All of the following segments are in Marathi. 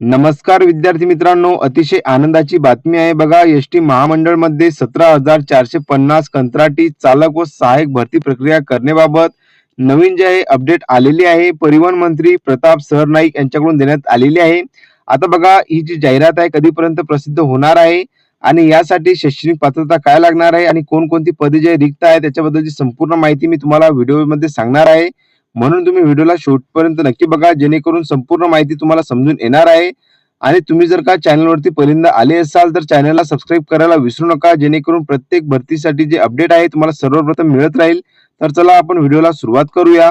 नमस्कार विद्यार्थी मित्रांनो अतिशय आनंदाची बातमी आहे बघा एस टी महामंडळमध्ये सतरा हजार चारशे पन्नास कंत्राटी चालक व सहाय्यक भरती प्रक्रिया करण्याबाबत नवीन जे आहे अपडेट आलेली आहे. परिवहन मंत्री प्रताप सरनाईक यांच्याकडून देण्यात आलेली आहे. आता बघा ही जी जाहिरात आहे कधीपर्यंत प्रसिद्ध होणार आहे आणि यासाठी शैक्षणिक पात्रता काय लागणार आहे आणि कोणकोणती पदे जे रिक्त आहे त्याच्याबद्दलची संपूर्ण माहिती मी तुम्हाला व्हिडिओमध्ये सांगणार आहे. म्हणून तुम्ही व्हिडिओला शेवटपर्यंत नक्की बघा जेणेकरून संपूर्ण माहिती तुम्हाला समजून येणार आहे. आणि तुम्ही जर का चॅनलवरती पहिल्यांदा आले असाल तर चॅनलला सबस्क्राईब करायला विसरू नका जेणेकरून प्रत्येक भरतीसाठी जे अपडेट आहे तुम्हाला सर्वप्रथम मिळत राहील. तर चला आपण व्हिडिओला सुरुवात करूया.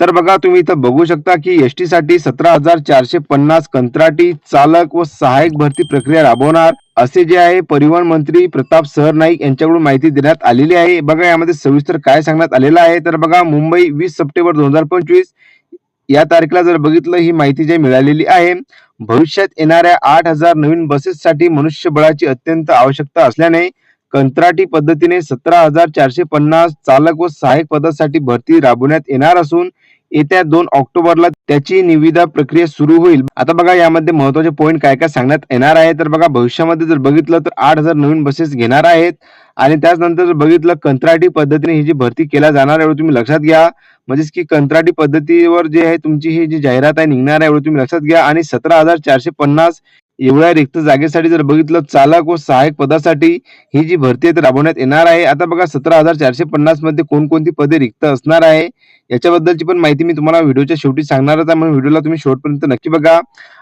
तर बघा तुम्ही इथं बघू शकता की एस टी साठी सतरा हजार चारशे पन्नास कंत्राटी चालक व सहाय्यक भरती प्रक्रिया राबवणार. असे जे आहे परिवहन मंत्री प्रताप सरनाईक यांच्याकडून माहिती देण्यात आलेली आहे. बघा यामध्ये सविस्तर काय सांगण्यात आलेलं आहे. तर बघा मुंबई वीस सप्टेंबर दोन हजार पंचवीस या तारखेला जर बघितलं ही माहिती जी मिळालेली आहे भविष्यात येणाऱ्या आठ हजार नवीन बसेससाठी मनुष्यबळाची अत्यंत आवश्यकता असल्याने कंत्राटी पद्धतीने सतरा हजार चारशे पन्नास चालक व सहाय्यक पदासाठी भरती राबवण्यात येणार असून येत्या दोन ऑक्टोबरला त्याची निविदा प्रक्रिया सुरू होईल. आता बघा यामध्ये महत्त्वाचे पॉईंट काय काय सांगण्यात येणार आहे. तर बघा भविष्यामध्ये जर बघितलं तर आठ हजार नवीन बसेस घेणार आहेत. आणि त्याचनंतर जर बघितलं कंत्राटी पद्धतीने ही जी भरती केल्या जाणार आहे एवढं तुम्ही लक्षात घ्या. म्हणजेच की कंत्राटी पद्धतीवर जे आहे तुमची ही जी जाहिरात आहे निघणार आहे एवढं तुम्ही लक्षात घ्या. आणि सतरा हजार चारशे पन्नास एवढ्या रिक्त जागेसाठी जर बघितलं चालक व सहाय्यक पदासाठी ही जी भरती आहे ती राबवण्यात येणार आहे. आता बघा सतरा हजार चारशे पन्नासमध्ये कोणकोणती पदे रिक्त असणार आहे याच्याबद्दलची पण माहिती मी तुम्हाला व्हिडिओच्या शेवटी सांगणारच आहे. म्हणून व्हिडिओला तुम्ही शेवटपर्यंत नक्की बघा.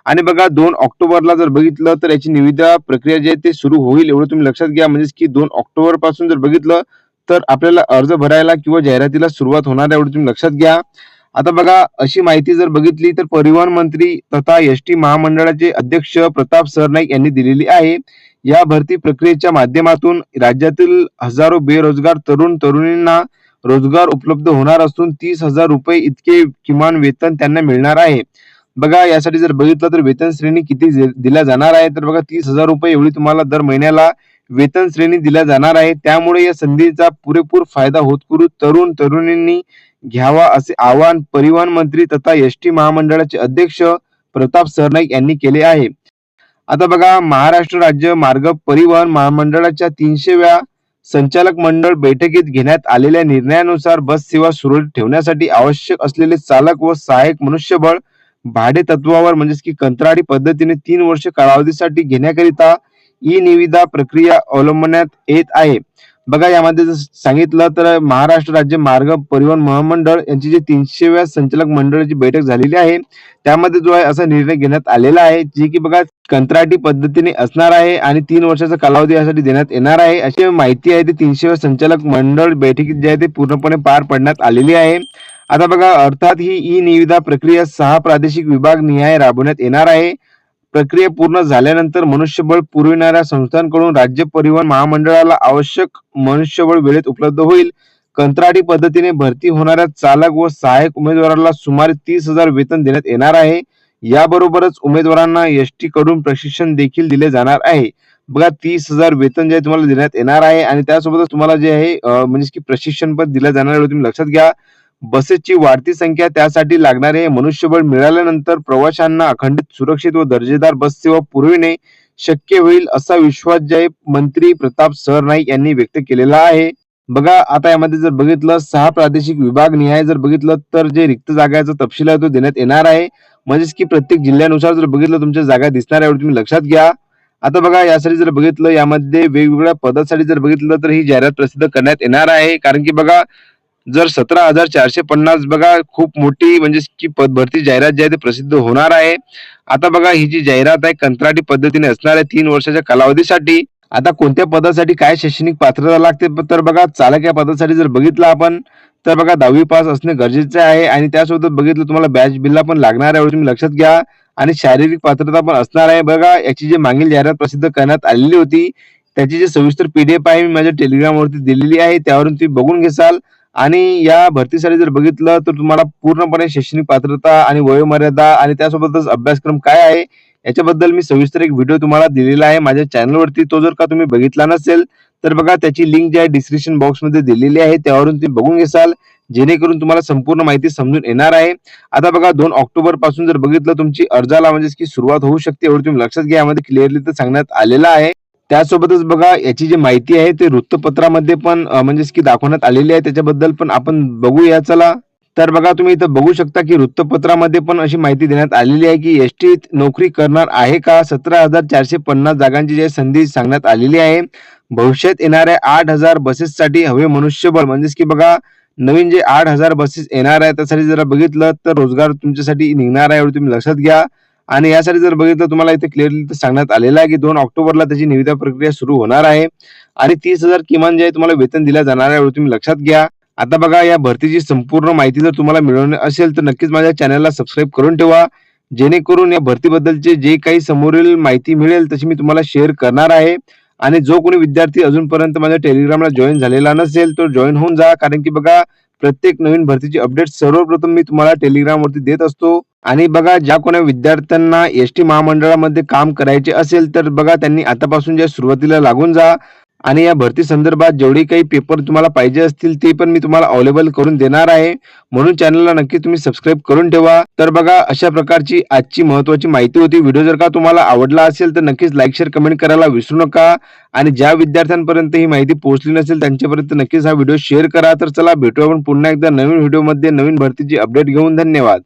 आणि बघा दोन ऑक्टोबरला जर बघितलं तर याची निविदा प्रक्रिया जी आहे ते सुरू होईल एवढं तुम्ही लक्षात घ्या. म्हणजेच की दोन ऑक्टोबरपासून जर बघितलं तर आपल्याला अर्ज भरायला किंवा जाहिरातीला सुरुवात होणार आहे एवढं तुम्ही लक्षात घ्या. आता बघा अशी माहिती जर बघितली तर परिवहन मंत्री तथा एस टी महामंडळाचे अध्यक्ष प्रताप सरनाईक यांनी दिलेली आहे. या भरती प्रक्रियेच्या माध्यमातून राज्यातील हजारो बेरोजगार तरुण तरुणींना रोजगार उपलब्ध होणार असून तीस हजार रुपये इतके किमान वेतन त्यांना मिळणार आहे. बघा यासाठी जर बघितलं तर वेतन श्रेणी किती दिल्या जाणार आहे. तर बघा तीस हजार रुपये एवढी तुम्हाला दर महिन्याला वेतन श्रेणी दिल्या जाणार आहे. त्यामुळे या संधीचा पुरेपूर फायदा होत करू तरुण तरुणींनी घ्यावा असे आवाहन परिवहन मंत्री तथा एस टी महामंडळाचे अध्यक्ष प्रताप सरनाईक यांनी केले आहे. आता बघा महाराष्ट्र राज्य मार्ग परिवहन महामंडळाच्या तीनशेव्या संचालक मंडळ बैठकीत घेण्यात आलेल्या निर्णयानुसार बस सेवा सुरळीत ठेवण्यासाठी आवश्यक असलेले चालक व सहाय्यक मनुष्यबळ भाडे तत्वावर म्हणजेच की कंत्राटी पद्धतीने तीन वर्ष कालावधीसाठी घेण्याकरिता ई निविदा प्रक्रिया अवलंबण्यात येत आहे. बघा यामध्ये जर सांगितलं तर महाराष्ट्र राज्य मार्ग परिवहन महामंडळ यांची जी तीनशेव्या संचालक मंडळाची बैठक झालेली आहे त्यामध्ये जो आहे असा निर्णय घेण्यात आलेला आहे जे की बघा कंत्राटी पद्धतीने असणार आहे आणि तीन वर्षाचा कालावधी यासाठी देण्यात येणार आहे. अशी माहिती आहे ती तीनशेव्या संचालक मंडळ बैठकीत जे आहे ते पूर्णपणे पार पडण्यात आलेली आहे. आता बघा अर्थात ही ई निविदा प्रक्रिया सहा प्रादेशिक विभाग निहाय राबवण्यात येणार आहे. प्रक्रिया पूर्ण झाल्यानंतर मनुष्यबळ पुरविणाऱ्या संस्थांकडून राज्य परिवहन महामंडळाला आवश्यक मनुष्यबळ वेळेत उपलब्ध होईल. कंत्राटी पद्धतीने भरती होणाऱ्या चालक व सहाय्यक उमेदवाराला सुमारे तीस हजार वेतन देण्यात येणार आहे. याबरोबरच उमेदवारांना एस टी कडून प्रशिक्षण देखील दिले जाणार आहे. बघा तीस हजार वेतन जे आहे तुम्हाला देण्यात येणार आहे आणि त्यासोबतच तुम्हाला जे आहे म्हणजे की प्रशिक्षण पण दिलं जाणार आहे तुम्ही लक्षात घ्या. बसेसची वाढती संख्या त्यासाठी लागणारे मनुष्यबळ मिळाल्यानंतर प्रवाशांना अखंडित सुरक्षित व दर्जेदार बस सेवा पुरविणे शक्य होईल असा विश्वास जे मंत्री प्रताप सरनाईक यांनी व्यक्त केलेला आहे. बघा आता यामध्ये जर बघितलं सहा प्रादेशिक विभाग निहाय जर बघितलं तर जे रिक्त जागाचा तपशील आहे तो देण्यात येणार आहे. म्हणजेच की प्रत्येक जिल्ह्यानुसार जर बघितलं तुमच्या जागा दिसणार आहे तुम्ही लक्षात घ्या. आता बघा यासाठी जर बघितलं यामध्ये वेगवेगळ्या पदासाठी जर बघितलं तर ही जाहिरात प्रसिद्ध करण्यात येणार आहे. कारण की बघा जर सतरा हजार चारशे पन्नास बघा खूप मोठी म्हणजे की पद भरती जाहिरात जी आहे ती प्रसिद्ध होणार आहे. आता बघा ही जी जाहिरात आहे कंत्राटी पद्धतीने असणार आहे तीन वर्षाच्या कालावधीसाठी. आता कोणत्या पदासाठी काय शैक्षणिक पात्रता लागते तर बघा चालक या पदासाठी जर बघितलं आपण तर बघा दहावी पास असणे गरजेचे आहे. आणि त्यासोबत बघितलं तुम्हाला बॅच बिल्ला पण लागणार आहे तुम्ही लक्षात घ्या. आणि शारीरिक पात्रता पण असणार आहे. बघा याची जी मागील जाहिरात प्रसिद्ध करण्यात आलेली होती त्याची जी सविस्तर पीडीएफ आहे मी माझ्या टेलिग्रामवरती दिलेली आहे त्यावरून तुम्ही बघून घेसाल. आणि या भरतीसाठी जर बघितलं तर तुम्हाला पूर्णपणे शैक्षणिक पात्रता आणि वयोमर्यादा आणि त्यासोबतच अभ्यासक्रम काय आहे याच्याबद्दल मी सविस्तर एक व्हिडिओ तुम्हाला दिलेला आहे माझ्या चॅनलवरती तो जर का तुम्ही बघितला नसेल तर बघा त्याची लिंक जी आहे डिस्क्रिप्शन बॉक्समध्ये दिलेली आहे. त्यावरून तुम्ही बघून घेसाल जेणेकरून तुम्हाला संपूर्ण माहिती समजून येणार आहे. आता बघा दोन ऑक्टोबरपासून जर बघितलं तुमची अर्जाला म्हणजे की सुरुवात होऊ शकते एवढं तुम्ही लक्षात घ्या. यामध्ये क्लिअरली तर सांगण्यात आलेलं आहे. त्यासोबतच बघा याची जी माहिती आहे ते वृत्तपत्रामध्ये पण म्हणजे म्हणजेच की दाखवण्यात आलेली आहे. त्याच्याबद्दल पण आपण बघूया. चला. तर बघा तुम्ही इथं बघू शकता की वृत्तपत्रामध्ये पण अशी माहिती देण्यात आलेली आहे की एस टीत नोकरी करणार आहे का? सतरा हजार चारशे पन्नास जागांची जी संधी सांगण्यात आलेली आहे. भविष्यात येणाऱ्या आठ हजार बसेससाठी हवे मनुष्यबळ. म्हणजेच की बघा नवीन जे आठ हजार बसेस येणार आहे त्यासाठी जर बघितलं तर रोजगार तुमच्यासाठी निघणार आहे एवढं तुम्ही लक्षात घ्या. आणि यासाठी जर बघितलं तुम्हाला इथे क्लिअरली सांगण्यात आलेलं आहे की दोन ऑक्टोबरला त्याची निविदा प्रक्रिया सुरू होणार आहे. आणि तीस हजार किमान जे आहे तुम्हाला वेतन दिल्या जाणार आहे तुम्ही लक्षात घ्या. आता बघा या भरतीची संपूर्ण माहिती जर तुम्हाला मिळवणे असेल तर नक्कीच माझ्या चॅनलला सबस्क्राईब करून ठेवा. जेणेकरून या भरतीबद्दलचे जे काही समोरील माहिती मिळेल तशी मी तुम्हाला शेअर करणार आहे. आणि जो कोणी विद्यार्थी अजूनपर्यंत माझ्या टेलिग्रामला जॉईन झालेला नसेल तो जॉईन होऊन जा. कारण की बघा प्रत्येक नवीन भरतीची अपडेट सर्वप्रथम मी तुम्हाला टेलिग्रामवरती देत असतो. आणि बघा ज्या कोणा विद्यार्थ्यांना एस टी महामंडळामध्ये काम करायचे असेल तर बघा त्यांनी आतापासून ज्या सुरुवातीला लागून जा. आणि या भरती संदर्भात जेवढे काही पेपर तुम्हाला पाहिजे असतील ते पण मी तुम्हाला अवेलेबल करून देणार आहे. म्हणून चॅनलला नक्की तुम्ही सबस्क्राईब करून ठेवा. तर बघा अशा प्रकारची आजची महत्वाची माहिती होती. व्हिडिओ जर का तुम्हाला आवडला असेल तर नक्कीच लाईक शेअर कमेंट करायला विसरू नका. आणि ज्या विद्यार्थ्यांपर्यंत ही माहिती पोहोचली नसेल त्यांच्यापर्यंत नक्कीच हा व्हिडिओ शेअर करा. तर चला भेटू आपण पुन्हा एकदा नवीन व्हिडिओमध्ये नवीन भरतीची अपडेट घेऊन. धन्यवाद.